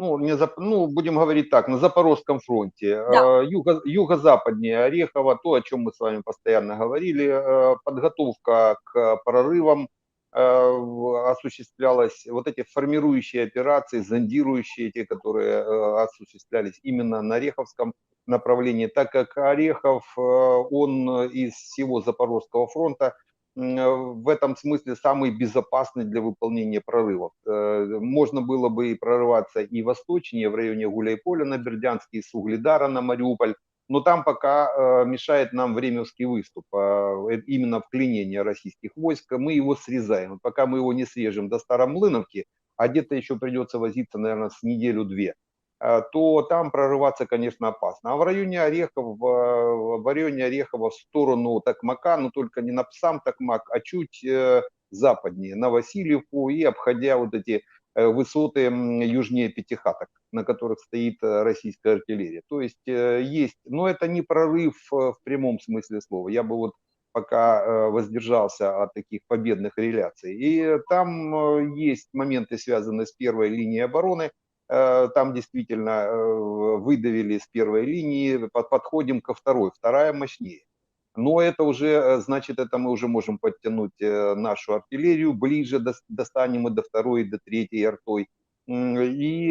ну, не ну, будем говорить так, на Запорожском фронте, Да. э, юго, юго-западнее Орехова, то, о чем мы с вами постоянно говорили, э, подготовка к прорывам э, осуществлялась, вот эти формирующие операции, зондирующие, те, которые осуществлялись именно на Ореховском направлении, так как Орехов, он из всего Запорожского фронта в этом смысле самый безопасный для выполнения прорывов. Э, Можно было бы и прорываться и восточнее, в районе Гуляйполя на Бердянске, с Угледара на Мариуполь, но там пока э, мешает нам временский выступ, э, именно вклинение российских войск, мы его срезаем. Пока мы его не срежем до Старомлыновки, а где-то еще придется возиться, наверное, с неделю-две, э, то там прорываться, конечно, опасно. А в районе Орехов, в, в районе Орехова в сторону Токмака, но только не на сам Токмак, а чуть э, западнее, на Васильевку и обходя вот эти э, высоты южнее Пятихаток, на которых стоит э, российская артиллерия. То есть э, есть, но это не прорыв э, в прямом смысле слова. Я бы вот пока э, воздержался от таких победных реляций. И там э, есть моменты, связанные с первой линией обороны. Э, Там действительно э, выдавили с первой линии, под- подходим ко второй. Вторая мощнее. Но это уже, э, значит, это мы уже можем подтянуть нашу артиллерию, ближе дос- достанем и до второй, и до третьей артой. И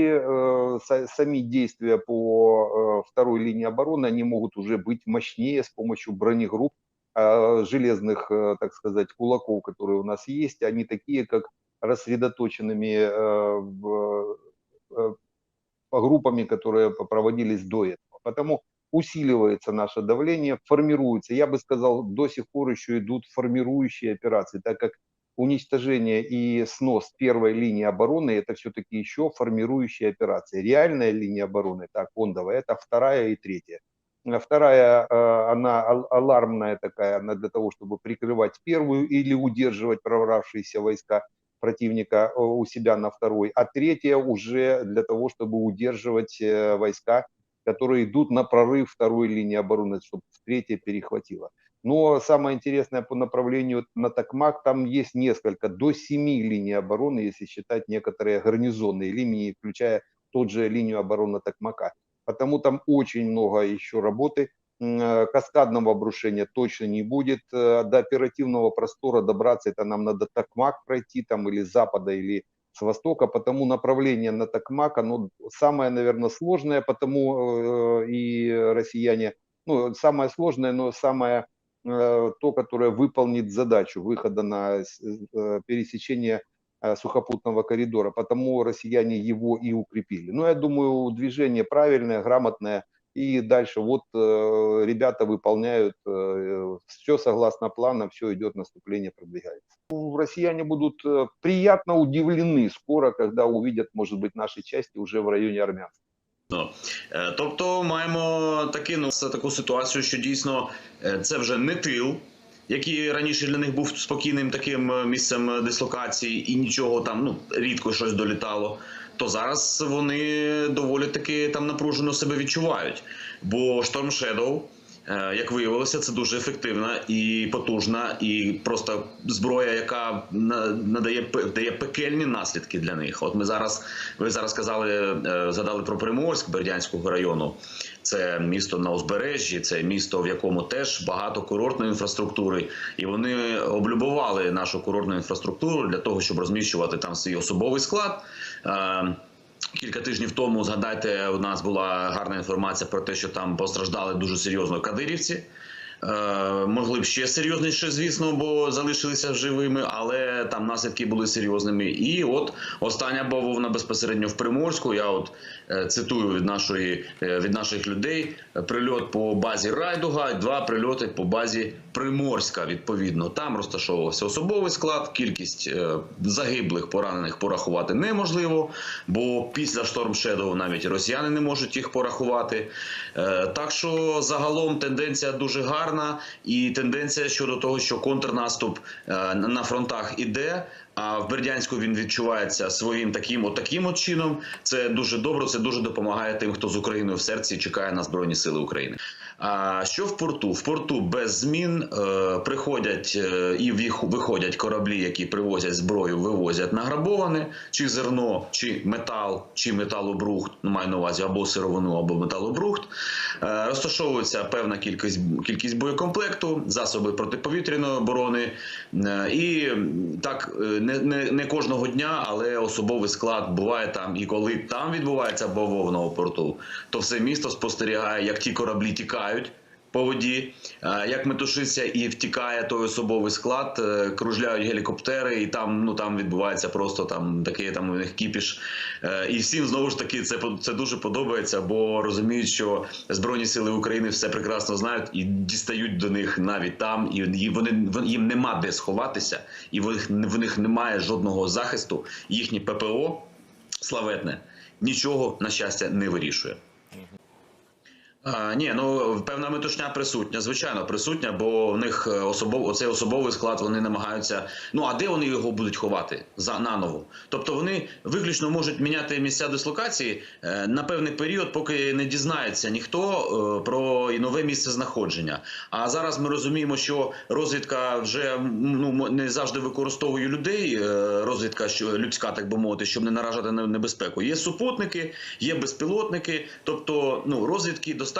са- сами действия по второй линии обороны, они могут уже быть мощнее с помощью бронегрупп, железных, так сказать, кулаков, которые у нас есть. Они такие, как рассредоточенными по группами, которые проводились до этого. Потому усиливается наше давление, формируется. Я бы сказал, до сих пор еще идут формирующие операции, так как уничтожение и снос первой линии обороны это все-таки еще формирующие операции. Реальная линия обороны, так, фондовая, это вторая и третья. А Вторая, э, она ал- алармная такая, она для того, чтобы прикрывать первую или удерживать прорвавшиеся войска противника э, у себя на второй, а третья уже для того, чтобы удерживать э, войска, которые идут на прорыв второй линии обороны, чтобы третья перехватила. Но самое интересное по направлению на Токмак, там есть несколько, до семи линий обороны, если считать некоторые гарнизонные линии, включая тот же линию обороны Токмака. Потому там очень много еще работы. Э, Каскадного обрушения точно не будет. Э, До оперативного простора добраться, это нам надо Токмак пройти там или с запада, или с востока, потому направление на Токмак, оно самое, наверное, сложное, потому э, и россияне, ну, самое сложное, но самое то, которое выполнит задачу выхода на пересечение сухопутного коридора, потому россияне его и укрепили. Но я думаю, движение правильное, грамотное, и дальше вот э, ребята выполняют все согласно плану, все идет, наступление продвигается. Ну, Россияне будут э, приятно удивлены скоро, когда увидят, может быть, наши части уже в районе Армянска. Ну, е, тобто маємо таки, ну, це таку ситуацію, що дійсно е, це вже не тил, який раніше для них був спокійним таким е, місцем е, дислокації, і нічого там ну рідко щось долітало. То зараз вони доволі таки там напружено себе відчувають. Бо Storm Shadow, як виявилося, це дуже ефективна і потужна, і просто зброя, яка надає дає пекельні наслідки для них. От ми зараз, ви зараз сказали, е, згадали про Приморськ Бердянського району. Це місто на узбережжі, це місто, в якому теж багато курортної інфраструктури, і вони облюбували нашу курортну інфраструктуру для того, щоб розміщувати там свій особовий склад. Кілька тижнів тому згадайте, у нас була гарна інформація про те, що там постраждали дуже серйозно кадирівці. Е, могли б ще серйозніше, звісно, бо залишилися живими, але там наслідки були серйозними. І от остання бавовна безпосередньо в Приморську. Я от е, цитую від нашої е, від наших людей: прильот по базі Райдуга, два прильоти по базі Приморська. Відповідно, там розташовувався особовий склад. Кількість загиблих поранених порахувати неможливо, бо після Storm Shadow навіть росіяни не можуть їх порахувати. Так що загалом тенденція дуже гарна, і тенденція щодо того, що контрнаступ е, на фронтах іде. А в Бердянську він відчувається своїм таким, от таким от чином. Це дуже добре. Це дуже допомагає тим, хто з Україною в серці чекає на збройні сили України. А що в порту? В порту без змін е, приходять е, і віх- виходять кораблі, які привозять зброю, вивозять награбоване, чи зерно, чи метал, чи металобрухт, ну, маю на увазі або сировину, або металобрухт. Е, розташовується певна кількість кількість боєкомплекту, засоби протиповітряної оборони. І так не, не, не кожного дня, але особовий склад буває там. І коли там відбувається бавовна порту, то все місто спостерігає, як ті кораблі тікають. По воді, як метушиться і втікає той особовий склад, е, кружляють гелікоптери, і там ну там відбувається просто там такий там у них кіпіш. Е, І всім знову ж таки це це дуже подобається, бо розуміють, що збройні сили України все прекрасно знають і дістають до них навіть там, і вони їм нема де сховатися, і в них в них немає жодного захисту. Їхнє ППО славетне нічого на щастя не вирішує. Ні, ну певна метушня присутня, звичайно, присутня, бо в них е, особов, оцей особовий склад вони намагаються. Ну а де вони його будуть ховати за наново? Тобто вони виключно можуть міняти місця дислокації е, на певний період, поки не дізнається ніхто е, про нове місце знаходження. А зараз ми розуміємо, що розвідка вже ну не завжди використовує людей. Розвідка що людська, так би мовити, щоб не наражати на небезпеку. Є супутники, є безпілотники, тобто ну розвідки достатньо,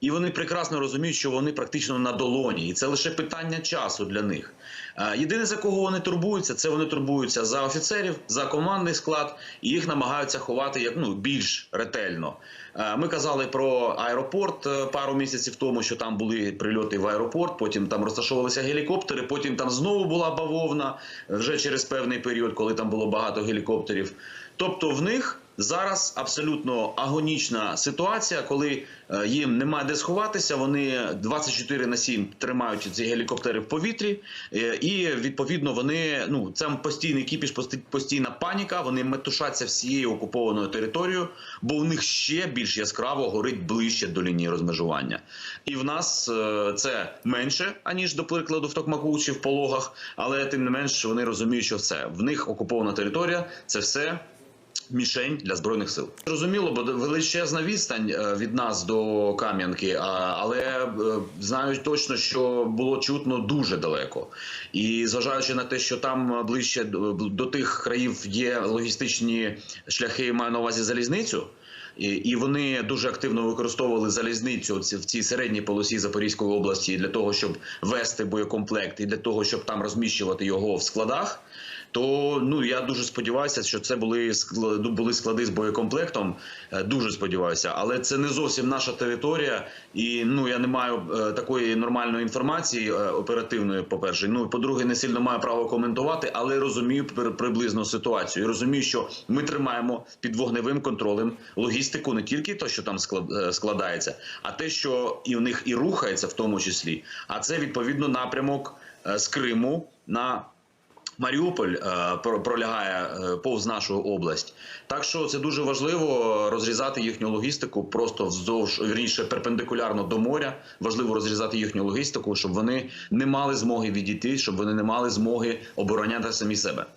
і вони прекрасно розуміють, що вони практично на долоні, і це лише питання часу для них. Е, Єдине за кого вони турбуються, це вони турбуються за офіцерів, за командний склад, і їх намагаються ховати як ну більш ретельно. Е, Ми казали про аеропорт е, пару місяців тому, що там були прильоти в аеропорт. Потім там розташовувалися гелікоптери. Потім там знову була бавовна вже через певний період, коли там було багато гелікоптерів. Тобто в них зараз абсолютно агонічна ситуація, коли е, їм немає де сховатися. Вони 24 на 7 тримають ці гелікоптери в повітрі, е, і відповідно вони ну це постійний кіпіш, постійна паніка. Вони метушаться всією окупованою територією, бо у них ще більш яскраво горить ближче до лінії розмежування. І в нас е, це менше аніж до прикладу в Токмаку чи в пологах, але тим не менш вони розуміють, що це в них окупована територія. Це все мішень для збройних сил. Зрозуміло, бо величезна відстань е, від нас до Кам'янки, але е, знаю точно, що було чутно дуже далеко. І зважаючи на те, що там ближче до, тих країв є логістичні шляхи, маю на увазі залізницю. І вони дуже активно використовували залізницю в цій середній полосі Запорізької області для того, щоб вести боєкомплект і для того, щоб там розміщувати його в складах. То ну я дуже сподіваюся, що це були скл- були склади з боєкомплектом. Е, Дуже сподіваюся, але це не зовсім наша територія, і ну я не маю е, такої нормальної інформації е, оперативної. По перше, ну по-друге, не сильно маю право коментувати, але розумію при- приблизно ситуацію. Розумію, що ми тримаємо під вогневим контролем логістику не тільки те, що там склад- складається, а те, що і в них і рухається, в тому числі. А це відповідно напрямок з Криму на Маріуполь е, про- пролягає е, повз нашу область. Так що це дуже важливо розрізати їхню логістику просто вздовж вірніше перпендикулярно до моря. Важливо розрізати їхню логістику, щоб вони не мали змоги відійти, щоб вони не мали змоги обороняти самі себе.